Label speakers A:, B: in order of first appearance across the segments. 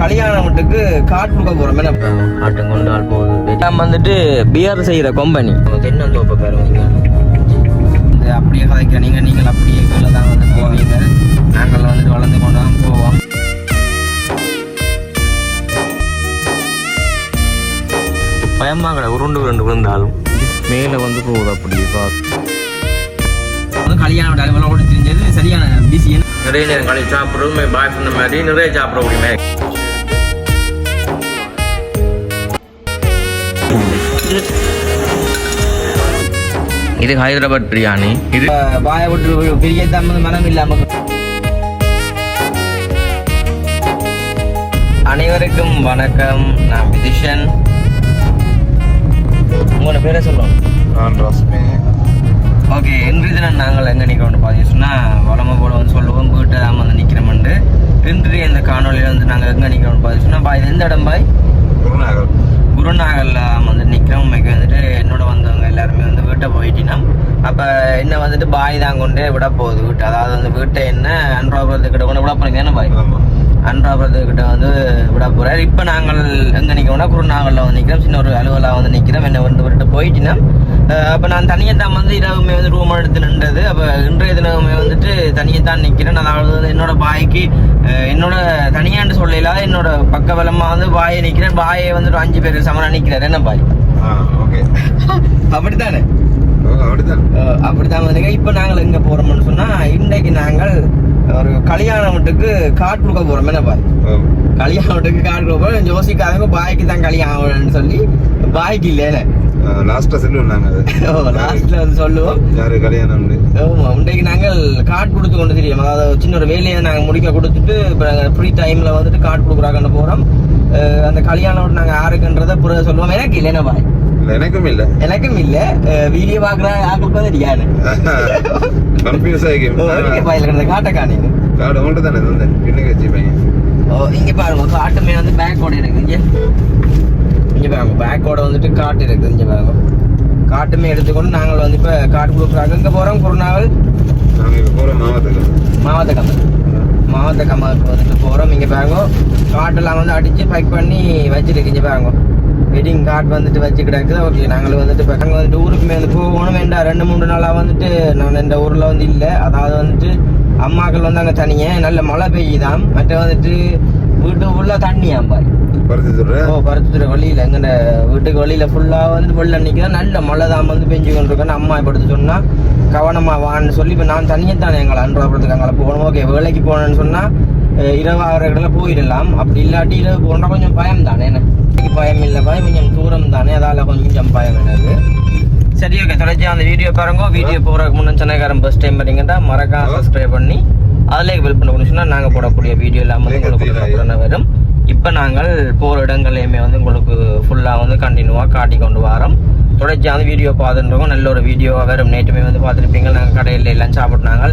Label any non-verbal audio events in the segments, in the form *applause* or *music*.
A: கல்யாண வீட்டுக்கு காட் கொடுக்க போறோம் என்ன ஆட்டம் கொண்டு ஆள் போகுது நம்ம வந்துட்டு பியர் செய்யற கம்பெனி. தென்னந்தோப்பை பாருங்க இந்த அப்படியே கதைக்க நீங்க நீங்கள் அப்படியே கீழே தான் வந்து போவீங்க. நாங்கள் வந்துட்டு வளர்ந்து கொண்டு தான் போவோம். பயமாங்கடா உருண்டு உருண்டு விழுந்தாலும். மேலே வந்து போகுது அப்படி கல்யாணம் விட அளவில் ஓடி தெரிஞ்சது சரியான பிஸி நிறைய நேரம் கழிச்சு சாப்பிட்றோம் பாய் சொன்ன மாதிரி நிறைய சாப்பிட முடியுமே இது ஹைதராபாத் பிரியாணி. இது பாய விட்டு பெரிய மனம் இல்லாம அனைவருக்கும் வணக்கம். நான் விதிஷன் உங்களோட பேரை சொல்லுவோம்
B: நான் ரஸ்மி.
A: ஓகே இன்றைய தினம் நாங்கள் எங்கே நிற்கிறோம்னு பார்த்தீங்கன்னா வளமை போல வந்து சொல்லுவோம் வீட்டை தான் வந்து நிற்கிறோம்ண்டு இன்றைய இந்த காணொலியில் வந்து நாங்கள் எங்கே நிற்கிறோம்னு பார்த்தீங்கன்னா பாய் எந்த இடம் பாய்?
B: குருநாகர்.
A: குருநாகலில் வந்து நிற்கிறோம் வந்துட்டு என்னோட வந்தவங்க எல்லாருமே வந்து வீட்டை போயிட்டினா அப்போ என்ன வந்துட்டு பாய் தான் கொண்டு விட போகுது வீட்டை. அதாவது வந்து வீட்டை என்ன அன்றாபுரத்துக்கிட்ட கொண்டு விட போகிறீங்க என்ன பாய் அன்றாபுரத்துக்கிட்ட வந்து விட போகிறார் இப்போ நாங்கள் எங்கே நிற்கிறோம்னா குருநாகலில் வந்து நிற்கிறோம் சின்ன ஒரு அலுவலாக வந்து நிற்கிறோம் என்ன வந்து விட்டு போயிட்டினா அப்போ நான் தனியாக தான் வந்து இரவுமே வந்து ரூம் எடுத்து நின்றது. அப்போ இன்றைய தினமே வந்துட்டு தனியாக தான் நிற்கிறேன் அதாவது வந்து என்னோட பாய்க்கு என்னோட தனியாண்டு சொல்லல என்னோட பக்கபலமாக வந்து பாயை நிற்கிறேன் பாயை வந்துட்டு அஞ்சு பேர் சமனா நிற்கிறார் என்ன பாய்?
B: ஓகே. *laughs*
A: அப்படித்தானே? அஹ், அப்படித்தான். வந்துங்க இப்போ நாங்கள் எங்கே போகிறோம்னு சொன்னால் இன்றைக்கு நாங்கள் ஒரு கல்யாண வீட்டுக்கு காட் கொடுக்க போகிறோம் என்ன பாய்
B: ஓ.
A: கல்யாணம் வீட்டுக்கு காட் கொடுக்க போகிறோம் ஜோசிக்காதவங்க பாய்க்கு தான் கல்யாணம்னு சொல்லி பாய்க்கு இல்லைன்னு
B: லாஸ்ட்டாக சொல்லுவோம் அது. *laughs*
A: லாஸ்ட்ல வந்து சொல்லுவோம்.
B: யாரு கல்யாணம்
A: ஆமா இன்றைக்கு நாங்கள் கார்டு கொடுத்து கொண்டு தெரியும்? அதாவது சின்ன ஒரு வேலையை நாங்கள் முடிக்க கொடுத்துட்டு இப்போ ஃப்ரீ டைமில் வந்துட்டு கார்டு கொடுக்குறாங்கன்னு போகிறோம் அந்த கல்யாணம் நாங்கள் யாருக்குன்றதை புரிய சொல்லுவோம். எனக்கு இல்லைன்னா பாய்?
B: எனக்கும் இல்லை
A: எனக்கும் இல்லை வீடியோ பார்க்குற ஆக்களுக்கு தெரியாது
B: கன்ஃபியூஸ் ஆகி
A: பாயில் கிடந்த காட்டை காணிங்க
B: காடு உங்கள்கிட்ட தானே வந்து பின்னுக்கு வச்சுப்பேங்க
A: ஓ இங்கே பாருங்க காட்டுமே வந்து பேக்கோட இருக்கு இங்கே இங்கே பாருங்க பேக்கோட வந்துட்டு காட்டு இருக்குது இங்கே பாருங்க காட்டுமே எடுத்துக்கொண்டு நாங்கள் வந்து இப்போ காட்டு கொடுக்குறாங்க இங்கே போகிறோம் குருநாவல்
B: நாங்கள் இப்போ போகிற மாவட்டத்துக்கு
A: மாவட்ட கம்பெனி மாவட்ட கம்மாவுக்கு வந்துட்டு போகிறோம் இங்கே பாருங்க காட்டெல்லாம் வந்து அடித்து பேக் பண்ணி வச்சுருக்கு இங்கே பாருங்க வெட்டிங் கார்டு வந்துட்டு வச்சு கிடக்குது ஓகே நாங்கள் வந்துட்டு இப்போ நாங்கள் வந்துட்டு ஊருக்குமே வந்து போகணும் வேண்டாம். ரெண்டு மூணு நாளாக வந்துட்டு நான் இந்த ஊரில் வந்து இல்லை. அதாவது வந்துட்டு அம்மாக்கள் வந்து அங்கே தனியாக நல்ல மழை பெய்யுதாம். மற்ற வந்துட்டு வீட்டு ஃபுல்லாக தண்ணியாம் பாரு. ஓ பருத்துத்துறை வழியில். எங்கட வீட்டுக்கு வழியில் ஃபுல்லாக வந்து வெள்ளம் நிற்கிறேன் நல்ல மழை தான் வந்து பெஞ்சு கொண்டு இருக்கேன் அம்மா படுத்து சொன்னால் கவனமாக வான்னு சொல்லி இப்போ நான் தனியாக தானே எங்களை அன்றாபுரத்துக்கு அங்கே போகணும். ஓகே வேலைக்கு போகணும்னு சொன்னால் இரவு ஆகிற இடத்துல போயிடலாம் அப்படி இல்லாட்டி இரவு போனால் கொஞ்சம் பயம் தானே எனக்கு பயம் இல்லை பயம் கொஞ்சம் தூரம் தானே அதால் கொஞ்சம் பயம் எனக்கு சரி ஓகே தொடர்ச்சி அந்த வீடியோ பாருங்க வீடியோ போகிறதுக்கு முன்னே சென்னைக்காரன் ஃபஸ்ட் டைம் பார்த்தீங்கன்னா மறக்காம சப்ஸ்கிரைப் பண்ணி அதிலே வெல் பண்ண சொன்னால் நாங்கள் போடக்கூடிய வீடியோ வந்து உங்களுக்கு உடனே வரும் இப்போ நாங்கள் போகிற இடங்களையுமே வந்து உங்களுக்கு ஃபுல்லாக வந்து கண்டினியூவாக காட்டி கொண்டு வரோம் தொடர்ச்சியான வீடியோ பார்த்துருக்கோம் நல்ல ஒரு வீடியோவாக வரும் நேற்றுமே வந்து பார்த்துருப்பீங்க. நாங்கள் கடையில் எல்லாம் சாப்பிட்னாங்க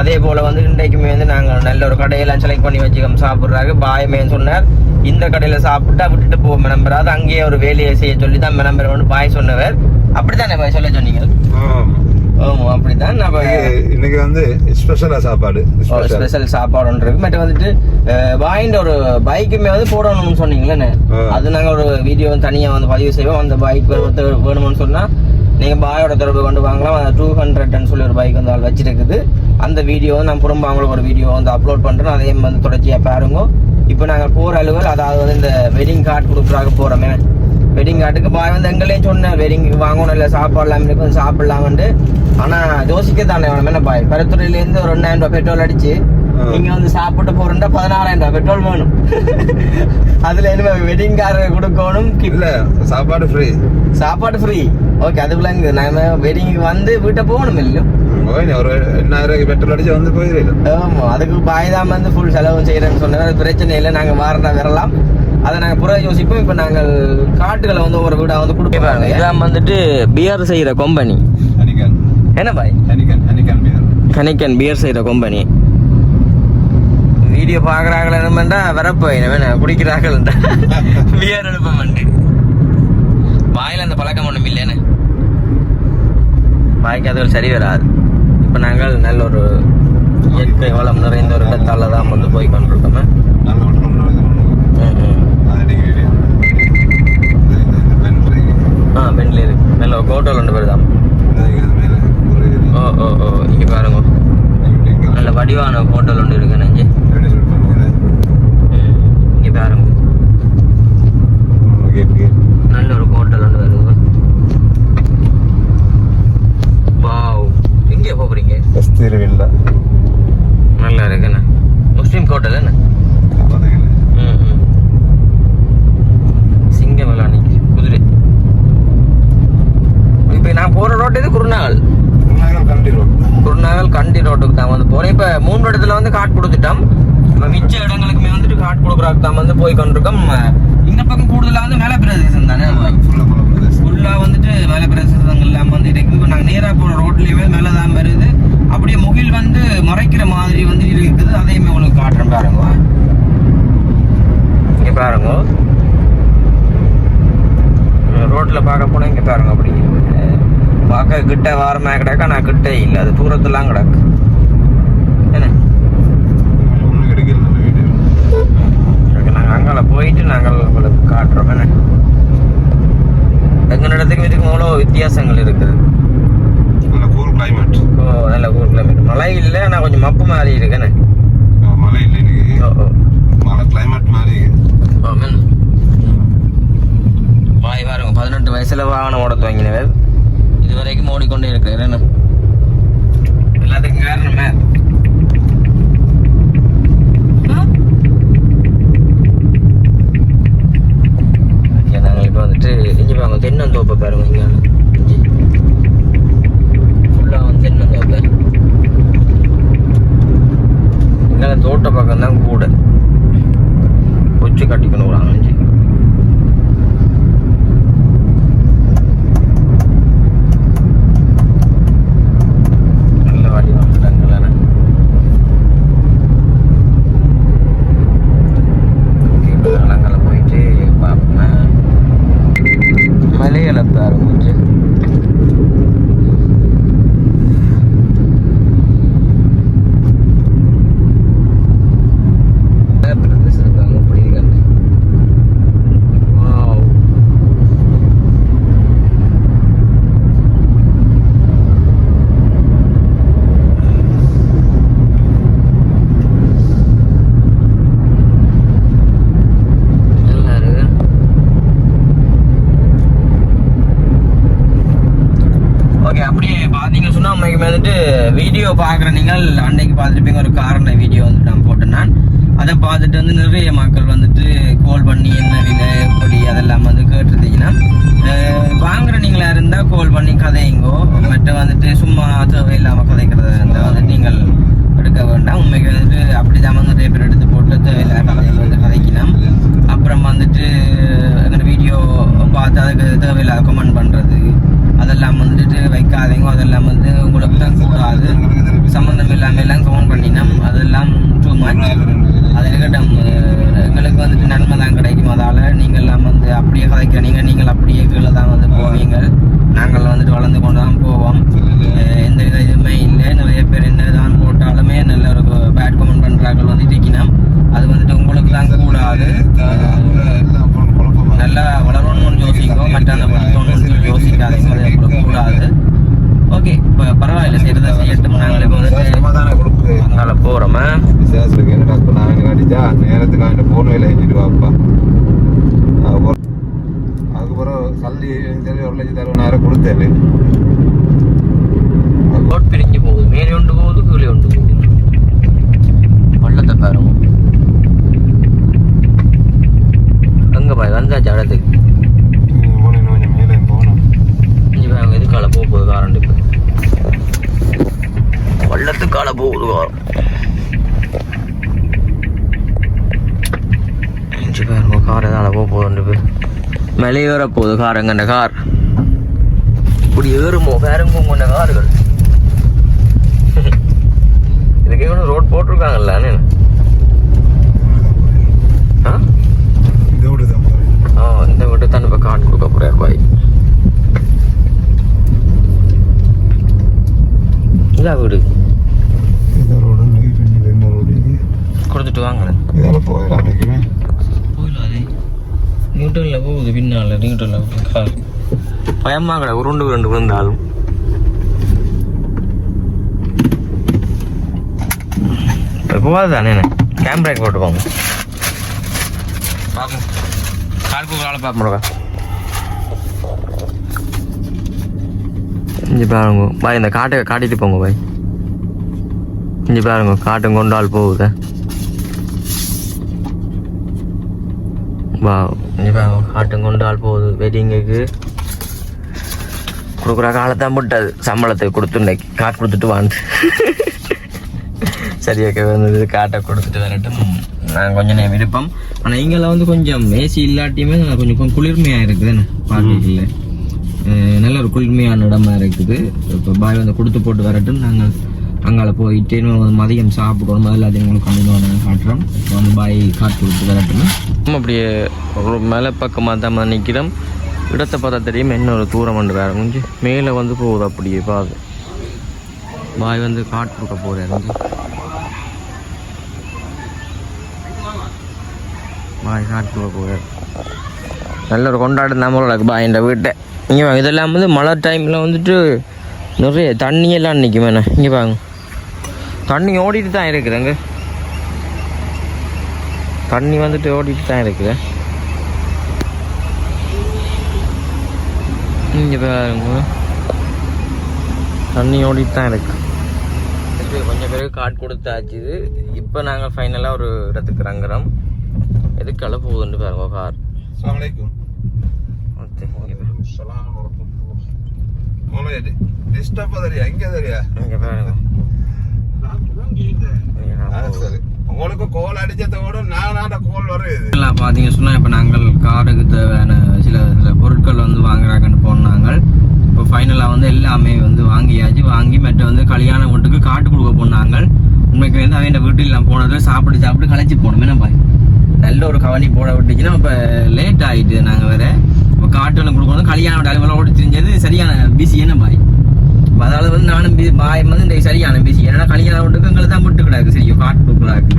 A: அதே போல் வந்து இன்றைக்குமே வந்து நாங்கள் நல்ல ஒரு கடையெல்லாம் செலக்ட் பண்ணி வச்சுக்கோம் சாப்பிட்றாங்க பாயமே சொன்னார். இந்த கடையில் சாப்பிட்டா விட்டுட்டு போக மெனம்பர் அங்கேயே ஒரு வேலையை செய்ய சொல்லி தான் மெனம்பர் வந்து பாய் சொன்னவர். அப்படித்தானே பாய் சொல்ல சொன்னீங்க? அப்படிதான் நம்ம
B: இன்னைக்கு வந்து ஸ்பெஷலாக சாப்பாடு ஸ்பெஷல்
A: ஸ்பெஷல் சாப்பாடு ஒன்று இருக்கு மற்ற வந்துட்டு பாயிண்ட் ஒரு பைக்குமே வந்து போடணும்னு சொன்னீங்களே. அது நாங்கள் ஒரு வீடியோ தனியாக வந்து பதிவு செய்வோம். அந்த பைக் வேணும்னு சொன்னால் நீங்கள் பாயோட தொடர்பு கொண்டு வாங்கலாம். டூ ஹண்ட்ரட்னு சொல்லி ஒரு பைக் வந்து ஆள் வச்சிருக்குது. அந்த வீடியோ நான் புறம்ப அவங்களுக்கு ஒரு வீடியோ வந்து அப்லோட் பண்ணுறோம் அதையும் வந்து தொடர்ச்சியாக பாருங்க. இப்போ நாங்கள் போகிற அலுவல் அதாவது வந்து இந்த வெட்டிங் கார்டு கொடுக்குறாங்க போகிறோமே வெட்டிங் கார்டுக்கு பாய் வந்து எங்களையும் சொன்னேன். வெட்டிங்க்கு வாங்கணும் இல்லை சாப்பாடலாம் இருக்கும் சாப்பிடலாம்னு ஆனால் யோசிக்க தானே அவன் என்ன பாய்? பருத்துறையிலேருந்து ஒரு ரெண்டாயிரம் ரூபாய் பெட்ரோல் அடிச்சு. நீங்க வந்து சாப்பிட்டு போறா பதினாறாயிரம் ரூபாய் பெட்ரோல் வேணும். *laughs* அதுல என்ன வெட்டிங் கார் கொடுக்கணும்
B: இல்லை சாப்பாடு ஃப்ரீ
A: சாப்பாடு ஃப்ரீ ஓகே அதுக்குள்ள இங்க நாம வெட்டிங்க்கு வந்து வீட்டை போகணும் இல்லையோ
B: போய் ஒரு எண்ணாயிரம் பெட்ரோல் அடிச்சு வந்து போயிடலாம்
A: ஆமா அதுக்கு பாய்தான் வந்து ஃபுல் செலவு செய்யறேன்னு அது பிரச்சனை இல்லை நாங்க வாரண்டா வரலாம். அதை நாங்க புற யோசிப்போம். இப்போ நாங்கள் காட்டுகளை வந்து ஒரு வீடா வந்து கொடுப்பாங்க இதான் வந்துட்டு பியர் செய்யற கம்பெனி என்ன பாய்? கனிக்கன் பியர் செய்கிற கம்பெனி வீடியோ பார்க்குறாங்களே என்னமெண்டா வரப்போ என்ன குடிக்கிறார்கள் பியர் *laughs* எடுப்பமெண்டு வாயில் அந்த பழக்கம் ஒன்றும் இல்லைன்னு. வாய்க்கு அது சரி வராது. இப்போ நாங்கள் நல்ல ஒரு இயற்கை வளம் நிறைந்த ஒரு இடத்தால தான் வந்து போய் கொண்டிருக்கோமே. ஆ பென்ட்லி இருக்கு. நல்ல கோட்டோல் ரெண்டு பேர் தான். ஓ ஓ ஓ இங்கே பாருங்க. நல்ல வடிவான ஹோட்டல் ஒன்று இருக்கு நெஞ்சு. இங்கே பாருங்க. நல்ல ஒரு ஹோட்டல் ஒன்று வருது வாவ். எங்கே போகிறீங்க நல்லா இருக்குண்ணே. முஸ்லீம் ஹோட்டல் என்ன? இல்லை அது கிடக்கு. என்ன?
B: ஒன்றும் கிடைக்கல
A: நாங்கள் அங்கால போயிட்டு நாங்கள் உங்களுக்கு காட்டுறோம். என்ன? எங்கள் இடத்துக்கு இதுக்கு எவ்வளோ வித்தியாசங்கள் இருக்குது
B: நல்ல கூல் கிளைமேட்
A: ஓ நல்ல ஊர் கிளைமேட் மழை இல்லை ஆனால் கொஞ்சம் மப்பு மாறி இருக்குன்னு
B: மழை இல்லை
A: ஓ. ஓ
B: மழை கிளைமேட் மாறி
A: ஆமாம் வாய் பாருங்க பதினெட்டு வயசில் வாகனம் ஓட துவங்கினவர். இது வரைக்கும் ஓடிக்கொண்டே இருக்கிறார். என்ன? எல்லாத்துக்கும் காரணமே நாங்கள் இப்போ வந்துட்டு இஞ்சி பாருங்க தென்னந்தோப்பை பாருங்க இங்கே. இஞ்சி. ஃபுல்லாக வந்து தென்னந்தோப்பு. இங்கே தோட்ட பக்கம் தான் கூட. கொச்சு கட்டிக்கணும் ஒரு அஞ்சு நல்ல வழி வந்துட்டாங்களே அங்கே போயிட்டு பார்ப்பேன் மலைகளை பாருங்க கொஞ்சம் பிரதேசம் இருக்காங்க அப்படி இருக்காங்க வாவ் நல்லா இருக்கு ஓகே அப்படியே பார்த்தீங்க சொன்னா அன்னைக்கு வந்துட்டு வீடியோ பார்க்குற நீங்கள் அன்னைக்கு பார்த்துருப்பீங்க ஒரு காரண வீடியோ வந்து நான் போட்டேன் நான். அதை பார்த்துட்டு வந்து நிறைய மக்கள் வந்துட்டு கால் பண்ணி என்ன விலை எப்படி அதெல்லாம் வந்து கேட்டிருந்தீங்கன்னா வாங்குற நீங்களாக இருந்தால் கால் பண்ணி கதையுங்கோ மற்ற வந்துட்டு சும்மா தேவையில்லாமல் கதைக்கிறத இருந்தால் வந்து நீங்கள் எடுக்க வேண்டாம். உண்மைக்கு வந்துட்டு அப்படிதான் வந்து நிறைய பேர் எடுத்து போட்டு தேவையில்லாத கதைகள் வந்து கதைக்கலாம். அப்புறம் வந்துட்டு எங்கள் வீடியோ பார்த்து அதுக்கு தேவையில்லாத கமெண்ட் பண்ணுறது அதெல்லாம் வந்துட்டு வைக்காதீங்க. அதெல்லாம் வந்து உங்களுக்கு தான் கூடாது. சம்மந்தம் இல்லாமல் எல்லாம் கமெண்ட் பண்ணினோம் அதெல்லாம் டூ மச் அது இருக்கட்டும். எங்களுக்கு வந்துட்டு நன்மை தான் கிடைக்கும். அதால் நீங்கள் எல்லாம் வந்து அப்படியே கதைக்கிறீங்க நீங்கள் அப்படியே கீழே தான் வந்து போவீங்க நாங்கள் வந்துட்டு வளர்ந்து கொண்டு தான் போவோம் அஹ் எந்த வித இதுவுமே இல்லை நிறைய பேர் என்ன தான் போட்டாலுமே நல்ல ஒரு பேட் கமெண்ட் பண்ணுறார்கள் வந்து இருக்கணும் அது வந்துட்டு உங்களுக்கு தான் கூடாது
B: எல்லாம் குழப்பமா
A: நல்லா வளரணும்னு யோசிக்கோ மற்ற அந்த வளர்த்தணும்னு யோசிக்காதீங்க அது உங்களுக்கு கூடாது ஓகே இப்போ பரவாயில்ல செய்யறதா செய்யட்டும் நாங்கள் இப்போ வந்துட்டு
B: சமாதானம் கொடுக்குது
A: அங்கால போகிறோமா
B: விசேஷத்துக்கு என்னடா இப்போ நான் எனக்கு அடிச்சா நேரத்துக்கு அவன் போன் வேலை எழுதிட்டு வாப்பா அதுக்கப்புறம் அதுக்கப்புறம் சல்லி சரி ஒரு லட்சத்தி அறுபதாயிரம் கொடுத்தேன்
A: ரோட் பிரிஞ்சு போகுது மேலே ஒன்று போகுது கீழே ஒன்று போகுது வள்ளத்தை பாருங்க எங்க பாய் வந்தாச்சு இடத்துக்கு
B: போனேன் கொஞ்சம் மேலே போகணும்
A: இங்கே பாருங்க எதுக்கால போக போகுது காரண்ட் இப்போ வள்ளத்துக்கால போகுது காரம் இஞ்சி பாருங்க கார் எதால போக போகுது இப்போ மேலே ஏற போகுது காருங்க கார்? இப்படி ஏறுமோ வேறுங்க கொண்ட கார்கள்? இதுக்கு எவ்வளோ ரோட் போட்டிருக்காங்கல்ல ஆ? இந்த விட்டு தான் இப்போ கார்டு கொடுக்க போகிறார் பாய். இதா வீடு.
B: இந்த ரோடு இந்த ரோடு
A: கொடுத்துட்டு வாங்களேன்
B: இதால் போயிடலாம் அன்றைக்குமே
A: போயிடாதே நியூட்டனில் போகுது பின்னால் நியூட்டனில் கார் பயமாக கடை உருண்டு ரெண்டு விழுந்தாலும். போகாது தானே கேம் பிரேக் போட்டு போங்க. பார்ப்போம். கால் பார்க்க முடியா பாருங்க. பாய் இந்த காட்டை காட்டிட்டு போங்க பாய். இஞ்சி பாருங்க காட்டும் கொண்டால் போகுது. வா இங்கே பாருங்க காட்டும் கொண்டால் போகுது. வெட்டிங்குக்கு கொடுக்குற காலத்தான் முட்டாது. சம்பளத்தை கொடுத்து இன்னைக்கு காட்டு கொடுத்துட்டு வாண்டு *laughs* சரியாக ஓகே வந்து காட்டை கொடுத்துட்டு வரட்டும். நான் கொஞ்சம் நேரம் இருப்போம். ஆனால் இங்கெல்லாம் வந்து கொஞ்சம் ஏசி இல்லாட்டியுமே கொஞ்சம் கொஞ்சம் குளிர்மையா இருக்குதுன்னு பார்க்கல நல்ல ஒரு குளிர்மையான இடமா இருக்குது. இப்போ பாய் வந்து கொடுத்து போட்டு வரட்டும். நாங்கள் அங்கால போயிட்டு இன்னும் வந்து மதியம் சாப்பிடுவோம். அது உங்களுக்கு கண்டிப்பாக நாங்கள் காட்டுறோம். இப்போ வந்து பாய் காட்டு கொடுத்து வரட்டும். நம்ம அப்படியே ஒரு மேலே பக்கமாக தான் நிற்கிறோம் இடத்தை பார்த்தா தெரியும் என்ன ஒரு தூரம் வந்து வேற கொஞ்சம் மேலே வந்து போகுது அப்படியே பாது. பாய் வந்து காட்டு கொடுக்க போகிறார் வந்து பாய் காட்டு கொடுக்க போகிறார் நல்ல ஒரு கொண்டாடு நம்மளோட பாய் இந்த வீட்டை. இங்கே வாங்க இதெல்லாம் வந்து மழை டைமில் வந்துட்டு நிறைய தண்ணியெல்லாம் நிற்கும் என்ன? இங்கே பாருங்க. தண்ணி ஓடிட்டு தான் இருக்குதுங்க தண்ணி வந்துட்டு ஓடிட்டு தான் இருக்குது. இங்கே பாருங்க. தண்ணி ஓடிட்டு தான் இருக்கு. கொஞ்சம் பேருக்கு கார்டு கொடுத்தாச்சு இது. இப்போ நாங்கள் ஃபைனலாக ஒரு இடத்துக்கு இறங்குறோம். எதுக்கால போகுதுன்னு பாருங்க கார்
B: அஸ்ஸலாமு அலைக்கும்
A: ஓகே இங்கே பாருங்க.
B: ஸலாம் உங்களுக்கு டிஸ்டர்ப் தெரியா? எங்க தெரியா? சரி. உங்களுக்கு கோல் அடிச்சதோட நான் கோல் வருது
A: எல்லாம் பார்த்தீங்க சொன்னால் இப்போ நாங்கள் காருக்கு தேவையான சில சில பொருட்கள் வந்து வாங்குறாங்கன்னு போனாங்க. இப்போ ஃபைனலாக வந்து எல்லாமே வந்து வாங்கியாச்சு. வாங்கி மற்ற வந்து கல்யாண வீட்டுக்கு காட்டு கொடுக்க போனாங்க. உண்மைக்கு வந்து அவன் வீட்டில் நான் போனதில் சாப்பிட்டு சாப்பிட்டு களைச்சி போனோம். என்ன பாய்? நல்ல ஒரு கவனி போட விட்டுச்சுன்னா இப்போ லேட் ஆகிட்டு நாங்கள் வேற. இப்போ காட்டுல கொடுக்கணும். கல்யாணம் அலுவலம் ஓடி தெரிஞ்சது சரியான பிஸி என்ன பாய்? அப்ப அதால வந்து நானும் பி- பாய் வந்து இந்த சரியான பிஸி ஏன்னா கல்யாணம் வீட்டுக்கு எங்களை தான் விட்டு கிடாக்கு. சரியா காட்டு கொடுக்குறாக்கு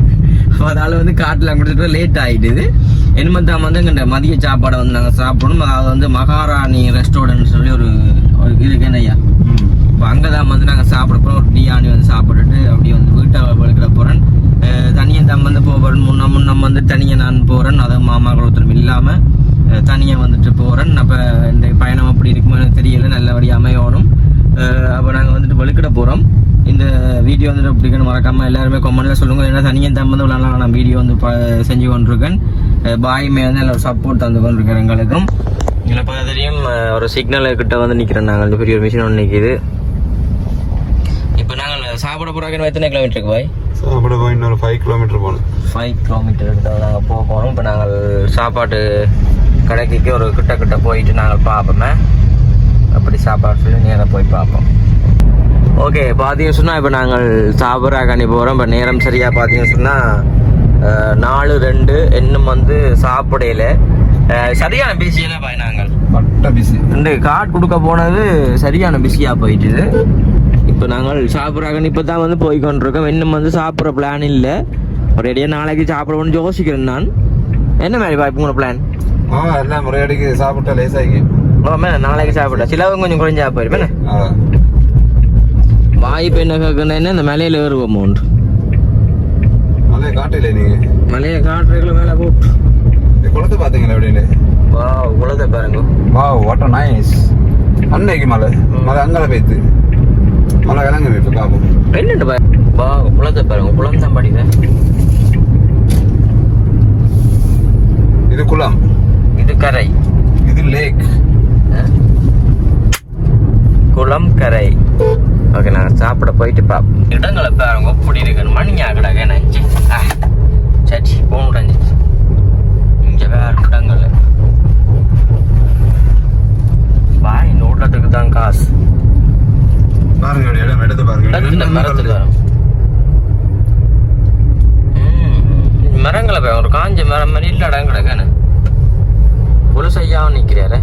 A: அதால் அதால வந்து காட்டில் கொடுத்துட்டு லேட் ஆயிட்டுது. எண்பத்தாம் வந்து எங்க மதிய சாப்பாடை வந்து நாங்கள் சாப்பிடணும். அது வந்து மகாராணி ரெஸ்டாரண்ட் சொல்லி ஒரு ஒரு இருக்கு என்னய்யா? இப்போ அங்கே தான் வந்து நாங்கள் சாப்பிட போகிறோம் ஒரு பிரியாணி வந்து சாப்பிட்டுட்டு அப்படியே வந்து வீட்டை வளர்க்கிற போகிறேன் தனியாக தான் வந்து போகிறேன் முன்ன முன்னே வந்து தனியாக நான் போகிறேன் அதை மாமா குளத்திலும் இல்லாமல் தனியாக வந்துட்டு போகிறேன் அப்போ இந்த பயணம் அப்படி இருக்குமோ எனக்கு தெரியல. நல்லபடியாக அமையணும். அப்போ நாங்கள் வந்துட்டு வலுக்கிட போகிறோம் இந்த வீடியோ வந்துட்டு பிடிக்கணும் மறக்காமல் எல்லாருமே கமெண்ட்ல சொல்லுங்கள் ஏன்னா தனியாக தான் வந்து விளாட்லாம் நான் வீடியோ வந்து ப செஞ்சு கொண்டிருக்கேன். பாயுமே வந்து நல்ல ஒரு சப்போர்ட் தந்து கொண்டிருக்கேன் எங்களுக்கும். இதில் பார்த்தா தெரியும் ஒரு சிக்னல் கிட்ட வந்து நிற்கிறேன் நாங்கள் இந்த பெரிய ஒரு மிஷின் ஒன்று நிற்கிது இப்போ நாங்கள் சாப்பிட போகிறாங்க எத்தனை கிலோமீட்டருக்கு பாய்?
B: சாப்பிட போய் இன்னொரு ஃபைவ் கிலோமீட்டர் போகணும்.
A: ஃபைவ் கிலோமீட்டர் கிட்ட நாங்கள் போக போகிறோம் இப்போ நாங்கள் சாப்பாட்டு கடைக்கு ஒரு கிட்ட கிட்ட போயிட்டு நாங்கள் பார்ப்போமே அப்படி சாப்பாடு சொல்லி நேராக போய் பார்ப்போம் ஓகே பார்த்தீங்க சொன்னால் இப்போ நாங்கள் சாப்பிட்றாக்காண்டி போகிறோம் இப்போ நேரம் சரியாக பார்த்தீங்க சொன்னால் நாலு ரெண்டு இன்னும் வந்து சாப்பிடையில. சரியான பிஸியான பாய் நாங்கள்.
B: பட்ட பிஸி
A: இந்த கார்டு கொடுக்க போனது சரியான பிஸியாக போயிட்டுது. இப்போ நாங்கள் சாப்பிட்றாங்கன்னு இப்போ தான் வந்து போய் கொண்டிருக்கோம் இன்னும் வந்து சாப்பிட்ற பிளான் இல்லை. ஒரேடியாக நாளைக்கு சாப்பிடணும்னு யோசிக்கிறேன் நான். என்ன மாதிரி பாய் உங்களோட பிளான்
B: ஆ எல்லாம் முறையடிக்கு சாப்பிட்டா லேசாகி
A: ஓமே நாளைக்கு சாப்பிட சிலவங்க கொஞ்சம் குறைஞ்சா போயிருப்பேன்
B: ஆ.
A: வாய்ப்பு என்ன கேட்கணுன்னா இந்த மலையில் ஏறுவோமோன்று
B: அதே காட்டில நீங்க
A: மலையை காட்டுறதுல மேலே போட்டு.
B: குளத்தை பாத்தீங்களா எப்படின்னு?
A: வா உலகத்தை பாருங்க.
B: வா வாட் நைஸ் அன்னைக்கு மலை. மலை அங்கால போய்த்து மலை விளங்கு இப்போ பாப்போம்
A: என்னண்டு வா குளத்தை பாருங்க. குளம் தான் படிக்கிறேன்
B: இது குளம்.
A: இது கரை.
B: இது லேக்.
A: குளம் கரை. ஓகே நாங்கள் சாப்பிட போயிட்டு பார்ப்போம் இடங்களை பாருங்க எப்படி இருக்குன்னு மணிங்க கிடக்கு நினச்சி சரி போகணும் இங்கே வேற இடங்கள். பாய் இந்த ஊட்டத்துக்கு தான் காசு.
B: பாருங்க இப்படி இடம் எடுத்து பாருங்க.
A: மரங்களை பாருங்க ஒரு காஞ்ச மரம் மாதிரி இல்லை இடம் கிடக்கானு புலுசையாவும் நிற்கிறாரு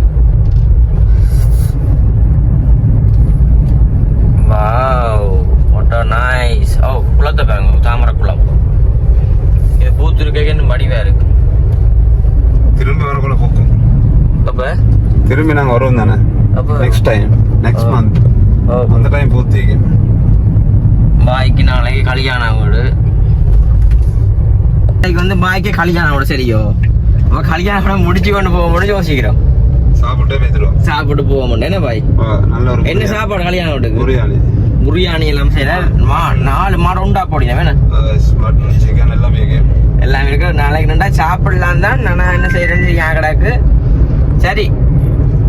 A: வாவ் வாட் நைஸ் ஓ குளத்தை பாருங்க தாமரை குளம். இது பூத்துருக்கேன்னு வடிவா இருக்கு.
B: திரும்பி வரக்குள்ள போக்கும்.
A: அப்ப?
B: திரும்பி நாங்க வருவோம் தானே?
A: அப்ப
B: நெக்ஸ்ட் டைம் நெக்ஸ்ட் மந்த் அந்த டைம் பூத்திக்கு
A: பாய்க்கு நாளைக்கு கல்யாண வீடு நாளைக்கு வந்து பாய்க்கு கல்யாணம் வீடு சரியோ? அப்ப கல்யாணம் முடிச்சு கொண்டு போக முடிஞ்சு யோசிக்கிறோம்
B: சாப்பிட்டே
A: சாப்பிட்டு போக என்ன பாய்
B: நல்ல ஒரு
A: என்ன சாப்பாடு கல்யாணம் வீட்டுக்கு
B: பிரியாணி
A: பிரியாணி எல்லாம் செய்யற மா நாலு மாடு உண்டா போடினா வேணும்
B: மட்டன் சிக்கன் எல்லாமே.
A: எல்லாம் இருக்கு நாளைக்கு ரெண்டா சாப்பிடலாம் தான் நான் என்ன செய்யறேன்னு என் கிடக்கு சரி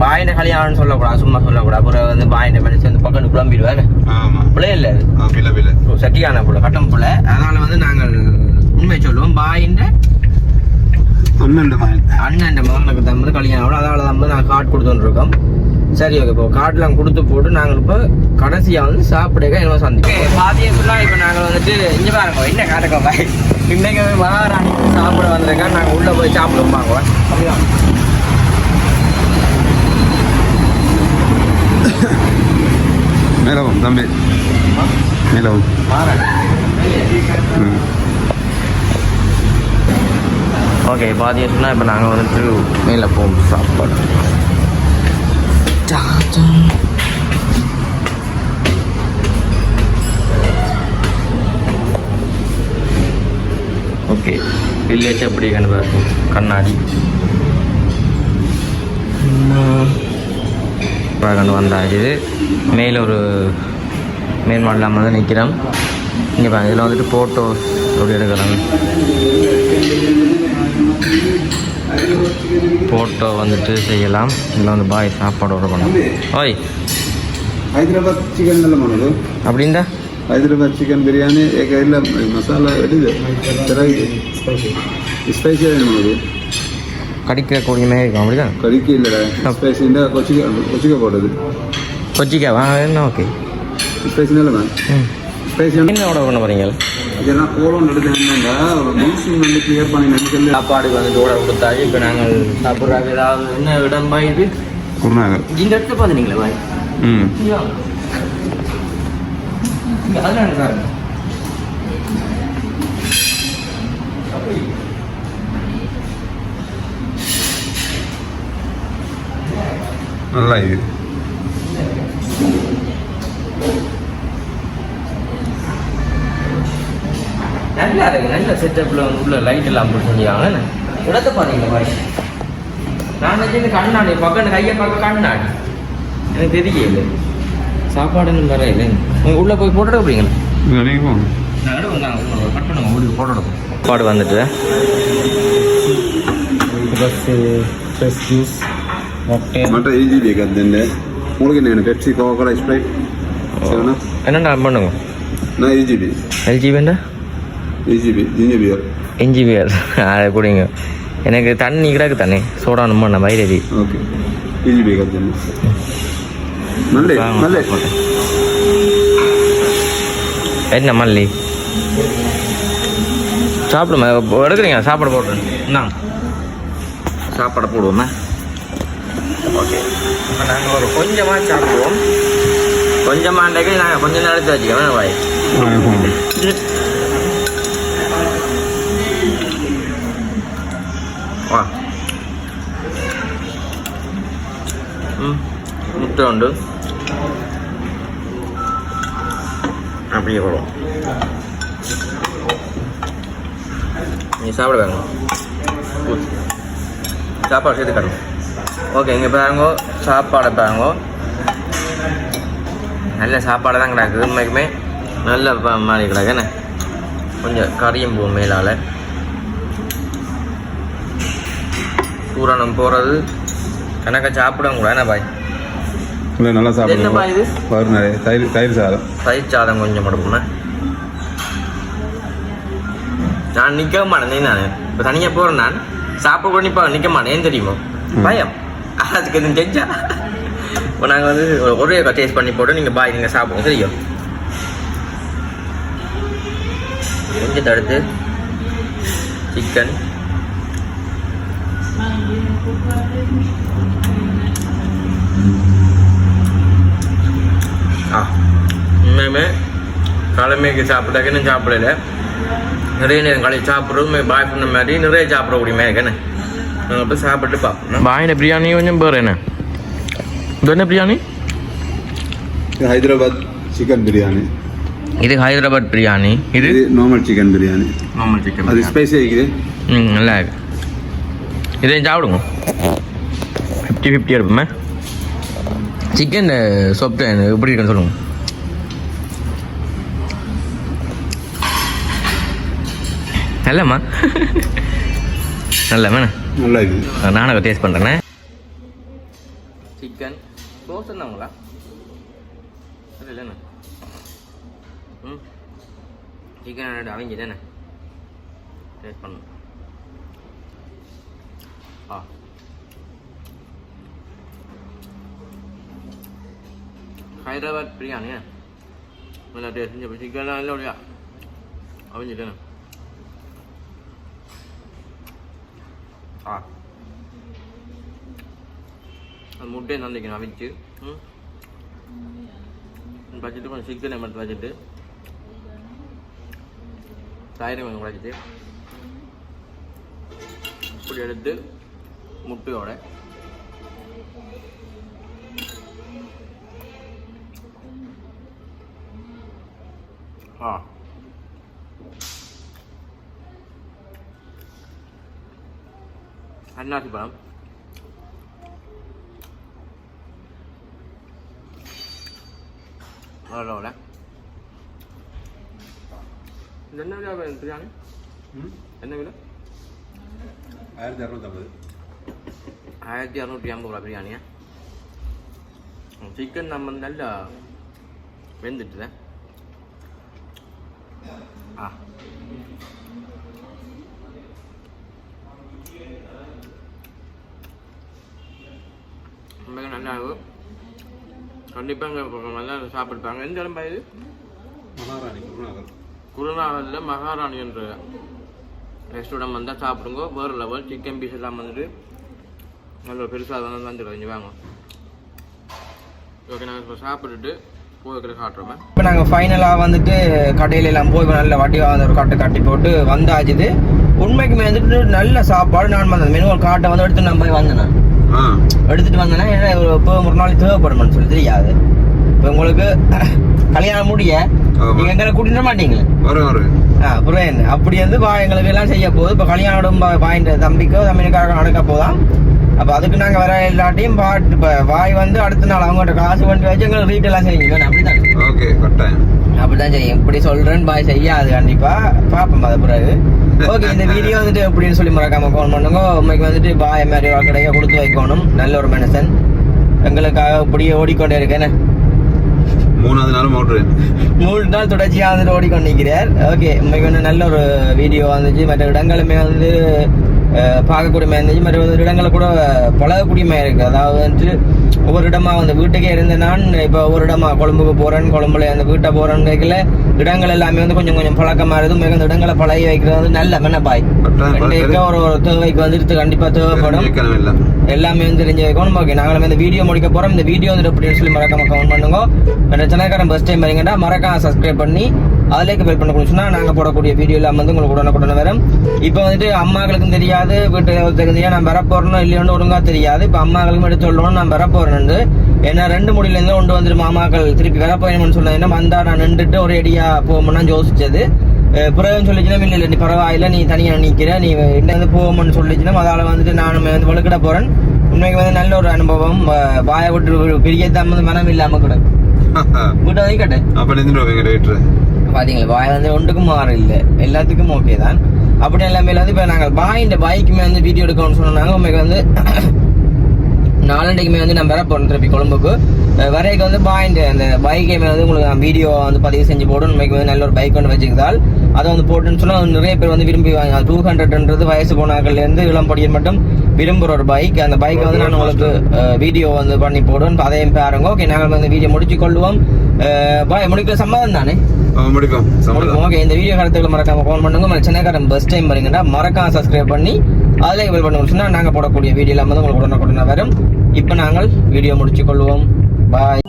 A: பாயின கல்யாணம்னு சொல்லக்கூடாது சும்மா சொல்லக்கூடாது அப்புறம் வந்து பாயின மனுஷன் வந்து பக்கம் குழம்பிடுவாரு
B: ஆமா
A: பிள்ளை இல்லை சட்டியான புள்ள கட்டம் புள்ள அதனால வந்து நாங்கள் உண்மை சொல்லுவோம் பாயின்ற
B: அண்ணன்
A: அண்ணன் மகனுக்கு தம்பி கல்யாணம் ஆகணும். அதால தான் நான் கார்டு கொடுத்துருக்கோம் சரி ஓகே இப்போ கார்டெலாம் கொடுத்து போட்டு நாங்கள் இப்போ கடைசியாக வந்து சாப்பிடுக்க என்ன சந்திப்போம். பாதியை ஃபுல்லாக இப்போ நாங்கள் வந்துட்டு இங்கே பாருங்க என்ன காட்டுக்கோ பாய் இன்னைக்கு மகாராணி சாப்பிட வந்திருக்கேன் நாங்கள் உள்ளே போய் சாப்பிடுவோம் வாங்க அப்படிதான்
B: மேலவும் தம்பி. மேலவும்.
A: ஓகே பாதியை சொன்னால் இப்போ நாங்கள் வந்துட்டு மேலே போவோம் சாப்பாடு ஓகே வில்லேஜ் எப்படி கண்டு கண்ணாடி. கண்டு வந்தாச்சு மேலே ஒரு மேல் மாடலாம் வந்து நிற்கிறோம் இங்கே பாருங்க இதில் வந்துட்டு ஃபோட்டோஸ் அப்படி எடுக்கிறாங்க ஃபோட்டோ வந்துட்டு செய்யலாம். இதில் வந்து பாய் சாப்பாடு ஆர்டர் பண்ணலாம் ஓய்.
B: ஹைதராபாத் சிக்கன் நல்ல மனது
A: அப்படின்டா
B: ஹைதராபாத் சிக்கன் பிரியாணி இல்லை மசாலா எடுது ஸ்பைசியாக மனது கடிக்க
A: கூடிய மாதிரி இருக்கும் அப்படிதான்?
B: கடிக்க இல்லைடா. ஸ்பைசிண்டா கொச்சிக்க கொச்சிக்க போடுறது.
A: கொச்சிக்காவா? என்ன ஓகே ஸ்பைசி
B: நல்ல
A: மேம் பேசணும் பண்ண போறீங்க?
B: இதெல்லாம் கோலம் எடுத்துருந்தாங்க ஒரு மியூசியம் வந்து கிளியர் பண்ணி நினைக்கிறது
A: சாப்பாடு வந்து ஓட கொடுத்தாச்சு இப்போ நாங்கள் சாப்பிட்றாங்க ஏதாவது என்ன இடம் பாய் இது?
B: குருநாகர்.
A: இந்த இடத்துல பார்த்துட்டீங்களா பாய்?
B: ம்.
A: அதெல்லாம்
B: நல்லா இது.
A: நல்லா இருக்கு நல்ல செட்டப்பில் வந்து உள்ள லைட் எல்லாம் போட்டு செஞ்சுக்காங்க இடத்த பாருங்க மாதிரி நான் வச்சு கண்ணாடி பக்கம் கையை பார்க்க கண்ணாடி. எனக்கு தெரியல சாப்பாடுன்னு வர இல்லை. உள்ளே போய் போட்டுட போறீங்களா? சாப்பாடு வந்துட்டு. பஸ்ஸு ஃப்ரெஷ் ஜூஸ்
B: மற்ற ஈஜி பேக்காதுன்னு உங்களுக்கு என்ன பெப்சி கோகோலா ஸ்ப்ரைட்
A: என்னென்ன பண்ணுங்க?
B: எல்ஜிபி எல்ஜிபிண்டா
A: இஞ்சி பியர் அதை குடிங்க. எனக்கு தண்ணி கிடக்கு தண்ணி. சோடா நம்ம நான்
B: வயிறி ஓகே.
A: என்ன மல்லி? சாப்பிடுமா? எடுக்கிறீங்க சாப்பாடு போடுறேன் என்ன? சாப்பாடை போடுவோமா? ஓகே. நாங்கள் ஒரு கொஞ்சமாக சாப்பிடுவோம். கொஞ்சமாக நாங்கள் கொஞ்சம் நேரத்தை வச்சுக்கோங்க வாய் வா ம் முட்டை உண்டு அப்படியே போடுவோம் நீ சாப்பிட வேணும் சாப்பாடு சேர்த்து கட்டணும் ஓகே இங்கே பாருங்க சாப்பாடை பாருங்க நல்ல சாப்பாடு தான் கிடக்குது உண்மைக்குமே நல்ல மாதிரி கிடக்கு என்ன கொஞ்சம் கறியும் போகும் மேலால் சூரணம் போகிறது கணக்கை சாப்பிடவும் கூட என்ன பாய்?
B: இல்லை நல்லா சாப்பிடுவோம்
A: இது?
B: வரும் நிறைய. தயிர் தயிர் சாதம்.
A: தயிர் சாதம் கொஞ்சம் கொடுப்போமே நான் நிற்க மாட்டேன் நான். இப்போ தனியாக போகிறேன் நான். சாப்பிட கூட நிற்பா நிற்க மாட்டேன். தெரியுமோ. பயம். அதுக்கு எதுவும் தெரிஞ்சா? இப்போ நாங்கள் வந்து ஒரு- டேஸ்ட் பண்ணி போட்டு நீங்கள் பாய் நீங்கள் சாப்பிடுங்க. தெரியும்? கொஞ்சம் தடுத்து சிக்கன். ஆ உண்மையுமே கிழமைக்கு சாப்பிட்டாக்க இன்னும் சாப்பிடல நிறைய நேரம் கழிச்சு சாப்பிட்றோம் பாய் பண்ண மாதிரி நிறைய சாப்பிடக்கூடிய மாதிரி என்ன நாங்கள் போய் சாப்பிட்டு பார்ப்போம் பாயின பிரியாணி கொஞ்சம் பேர் என்ன இது என்ன பிரியாணி
B: இது ஹைதராபாத் சிக்கன் பிரியாணி
A: இது ஹைதராபாத் பிரியாணி இது
B: இது normal chicken biryani
A: normal chicken
B: அது ஸ்பைசி ஆகிக்குது
A: ம் நல்லா இருக்கு இதையும் சாப்பிடுங்க. ஃபிஃப்டி ஃபிஃப்டி எடுப்போமே. சிக்கன் சொப்ட் எப்படி இருக்குன்னு சொல்லுங்க. நல்லம்மா. நல்ல
B: நல்லா இருக்குது
A: நானும் டேஸ்ட் பண்ணுறேண்ணே சிக்கன் சோஸ் என்னங்களா இல்லைண்ணா. ம். சிக்கன் அவங்க தானே டேஸ்ட் பண்ணணும் ஆ ஹைதராபாத் பிரியாணி நல்லா டேஸ்ட் செஞ்சு சிக்கன் இல்லை இல்லையா அவிஞ்சிட்டேன் ஆ அது முட்டையை நந்திக்கணும் அவிச்சு ம் வச்சுட்டு கொஞ்சம் சிக்கனை மட்டும் வச்சுட்டு தயிரை கொஞ்சம் வச்சுட்டு இப்படி எடுத்து முட்டையோட ஆ. அன்னாசி பழம் இது என்ன விலை பிரியாணி என்ன விலை
B: ஆயிரத்தி இரநூத்தம்பது
A: ஆயிரத்தி இரநூற்றி ஐம்பது ரூபா பிரியாணியா? சிக்கன் நம்ம நல்லா வெந்துட்டுதே ஆ ரொம்ப நல்லா இருக்கும் கண்டிப்பாக நல்லா சாப்பிட்டுப்பாங்க எந்த இடம் இது
B: மகாராணி குருநகர்
A: குருநாகலில் மகாராணி என்ற ரெஸ்டாரண்ட் வந்தால் சாப்பிடுங்க. வேறு லெவல் சிக்கன் பீஸ் எல்லாம் வந்துட்டு நல்ல பெருசாக வந்து கொஞ்சம் வாங்க. ஓகே நாங்கள் இப்போ சாப்பிட்டுட்டு இப்போ நாங்கள் ஃபைனலாக வந்துட்டு கடையில எல்லாம் போய் நல்ல வந்து ஒரு கட்டை கட்டி போட்டு வந்தாச்சுது. உண்மைக்குமே வந்துட்டு நல்ல சாப்பாடு நான் வந்தேன். மெனு ஒரு காட்டை வந்து எடுத்து நான் போய் வந்தேன். எடுத்துட்டு வந்தேன்னா ஏன்னா ஒரு இப்போ ஒரு நாள் தேவைப்படும்னு சொல்லி தெரியாது. இப்போ உங்களுக்கு கல்யாணம் முடிய. நீங்கள் எங்களை கூட்டிட்டு மாட்டீங்களே?
B: வரும் வரும்
A: என்ன அப்படி வந்து எங்களுக்கு எல்லாம் செய்ய போகுது இப்போ கல்யாணம் பாயிண்ட் தம்பிக்கோ தம்பினுக்காக நடக்க போதாம் அப்போ அதுக்கு நாங்கள் வர எல்லாட்டையும் பாட்டு இப்போ வாய் வந்து அடுத்த நாள் அவங்கள்ட்ட காசு பண்ணி வச்சு எங்களுக்கு ரீட்டெல்லாம் செய்யுங்க அப்படிதான்
B: ஓகே கட்டாயம்.
A: அப்படிதான் செய்யும். இப்படி சொல்றேன் பாய் செய்யாது கண்டிப்பா. பாப்போம் அது பிறகு. ஓகே இந்த வீடியோ வந்துட்டு எப்படின்னு சொல்லி மறக்காம ஃபோன் பண்ணுங்க. உண்மைக்கு வந்துட்டு பாய் மாதிரி கடையை கொடுத்து வைக்கணும். நல்ல ஒரு மனுஷன். எங்களுக்காக இப்படியே ஓடிக்கொண்டே இருக்கேன்.
B: மூணாவது நாள் மோட்ரு
A: மூணு நாள் தொடர்ச்சியாக வந்துட்டு ஓடிக்கொண்டிருக்கிறார் ஓகே உண்மைக்கு வந்து நல்ல ஒரு வீடியோ வந்துச்சு. மற்ற இடங்களுமே வந்து அஹ், பார்க்கக்கூடியமா இருந்துச்சு. மற்ற ஒரு இடங்களை கூட பழகக்கூடியமா இருக்குது அதாவது வந்துட்டு ஒவ்வொரு இடமா வந்து வீட்டுக்கே இருந்த நான் இப்போ ஒவ்வொரு இடமா கொழும்புக்கு போறேன் கொழும்புல அந்த வீட்டை போறேன்னு கேட்கல. இடங்கள் எல்லாமே வந்து கொஞ்சம் கொஞ்சம் பழக்கமா இருக்குது மிக இந்த இடங்களை பழகி வைக்கிறது வந்து நல்ல மெனப்பாய். ஒரு ஒரு தேவைக்கு வந்துட்டு கண்டிப்பா தேவைப்படும். எல்லாமே வந்து தெரிஞ்சு வைக்கணும் ஓகே நாங்களும் இந்த வீடியோ முடிக்க போறோம். இந்த வீடியோ வந்து எப்படின்னு சொல்லி மறக்காம கமெண்ட் பண்ணுங்க. இந்த சேனல்காரன் ஃபர்ஸ்ட் டைம் வரீங்கன்னா மறக்காம சப்ஸ்கிரைப் பண்ணி அதுலேயே பெல் பண்ண கொடுத்துனா நாங்கள் போடக்கூடிய வீடியோ எல்லாம் வந்து உங்களுக்கு உடனுக்குடனே வரும். இப்போ வந்துட்டு அம்மாக்களுக்கும் தெரியாது வீட்டு தெரியாது நான் வர போறேனோ இல்லையோன்னு ஒழுங்கா தெரியாது. இப்போ அம்மாக்களுக்கும் எடுத்து சொல்லணும் நான் வர போறேன்னு ஏன்னா ரெண்டு முடியிலேருந்து கொண்டு வந்துட்டு மாமாக்கள் திருப்பி வர போயணும்னு சொன்னது வந்தா நான் நின்றுட்டு ஒரு அடியா போகணும்னு யோசிச்சது. பிறகு சொல்லிச்சுன்னா இல்லை நீ பரவாயில்ல நீ தனியாக நிற்கிற நீ என்ன வந்து போவோம்னு சொல்லிச்சுன்னா அதால் வந்துட்டு நானும் வந்து வலுக்கிட போகிறேன் உண்மைக்கு வந்து நல்ல ஒரு அனுபவம். வாயை விட்டு பெரிய வந்து மனம் இல்லாமல் கூட *laughs* வீட்டை
B: நின்று ரேட்ரு
A: பாத்தீங்களா பாய் வந்து ஒன்றுக்கும் மாற இல்லை. எல்லாத்துக்கும் ஓகே தான். அப்படி எல்லாமே வந்து இப்போ நாங்கள் பாய் இந்த பைக்குமே வந்து வீடியோ எடுக்கணும்னு சொன்னாங்க உண்மைக்கு வந்து நாலண்டைக்குமே வந்து நான் வர போகிறேன் திருப்பி கொழும்புக்கு. வரைக்கு வந்து பாயிண்ட் அந்த பைக்கையுமே வந்து உங்களுக்கு நான் வீடியோ வந்து பதிவு செஞ்சு போடணும் உண்மைக்கு வந்து நல்ல ஒரு பைக் ஒன்று வச்சுக்கிறதால் அதை வந்து போட்டுன்னு சொன்னால் நிறைய பேர் வந்து விரும்பி வாங்க. டூ ஹண்ட்ரட்ன்றது வயசு போனாக்கள்லேருந்து இளம் படியர் மட்டும் விரும்புகிற ஒரு பைக் அந்த பைக்கை வந்து நான் உங்களுக்கு வீடியோ வந்து பண்ணி போடுவேன். இப்ப அதையும் பாருங்க. ஓகே நாங்கள் வந்து வீடியோ முடிச்சு கொள்வோம். பாய் முடிக்கிற சம்மதம் தானே?
B: சம்பளம்
A: ஓகே இந்த வீடியோ கருத்துக்களை மறக்காம ஃபோன் பண்ணுங்க. சென்னைக்காரன் பஸ் டைம் வரீங்கன்னா மறக்காம சப்ஸ்கிரைப் பண்ணி அதில் பண்ண சொன்னா நாங்கள் போடக்கூடிய வீடியோ வந்து உங்களுக்கு உடனே உடனே வரும். இப்போ நாங்கள் வீடியோ முடிச்சு கொள்வோம் பாய்